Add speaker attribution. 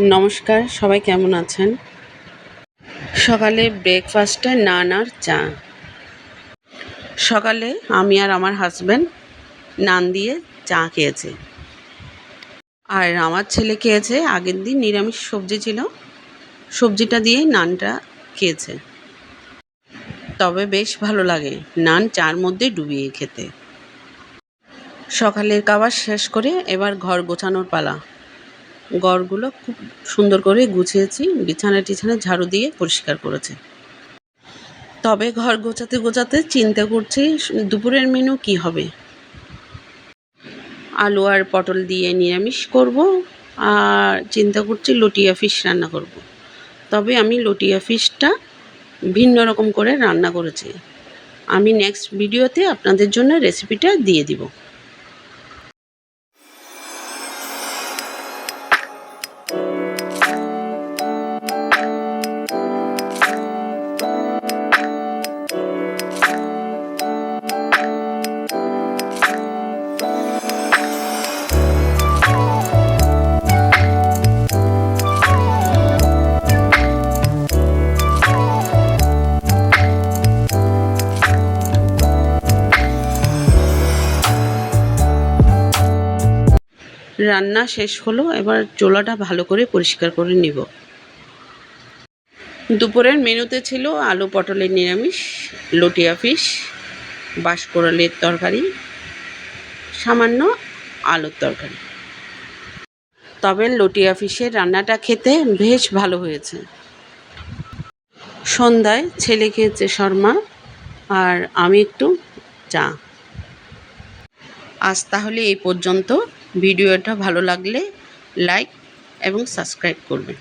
Speaker 1: নমস্কার, সবাই কেমন আছেন? সকালে ব্রেকফাস্টে নান আর চা। সকালে আমি আর আমার হাজব্যান্ড নান দিয়ে চা খেয়েছে। আর আমার ছেলে খেয়েছে, আগের দিন নিরামিষ সবজি ছিল। সবজিটা দিয়ে নানটা খেয়েছে। তবে বেশ ভালো লাগে নান চার মধ্যে ডুবিয়ে খেতে। সকালের খাবার শেষ করে এবার ঘর গোছানোর পালা। ঘরগুলো খুব সুন্দর করে গুছিয়েছি বিছানা টিছানা ঝাড়ু দিয়ে পরিষ্কার করেছে। তবে ঘর গোছাতে গোছাতে চিন্তা করছি, দুপুরের মেনু কি হবে? আলু আর পটল দিয়ে নিরামিষ করব, আর চিন্তা করছি লটিয়া ফিশ রান্না করব। তবে আমি লটিয়া ফিশটা ভিন্ন রকম করে রান্না করেছি। আমি নেক্সট ভিডিওতে আপনাদের জন্য রেসিপিটা দিয়ে দিব। রান্না শেষ হলো, এবার চোলাটা ভালো করে পরিষ্কার করে নিব। দুপুরের মেনুতে ছিল আলু পটলের নিরামিষ লটিয়া ফিশ বাঁশকোড়ালের তরকারি, সামান্য আলুর তরকারি। তবে লটিয়া ফিশের রান্নাটা খেতে বেশ ভালো হয়েছে। সন্ধ্যায় ছেলে খেয়েছে শর্মা আর আমি একটু চা। আজ তাহলে এই পর্যন্ত। ভিডিওটা ভালো লাগলে লাইক এবং সাবস্ক্রাইব করবেন।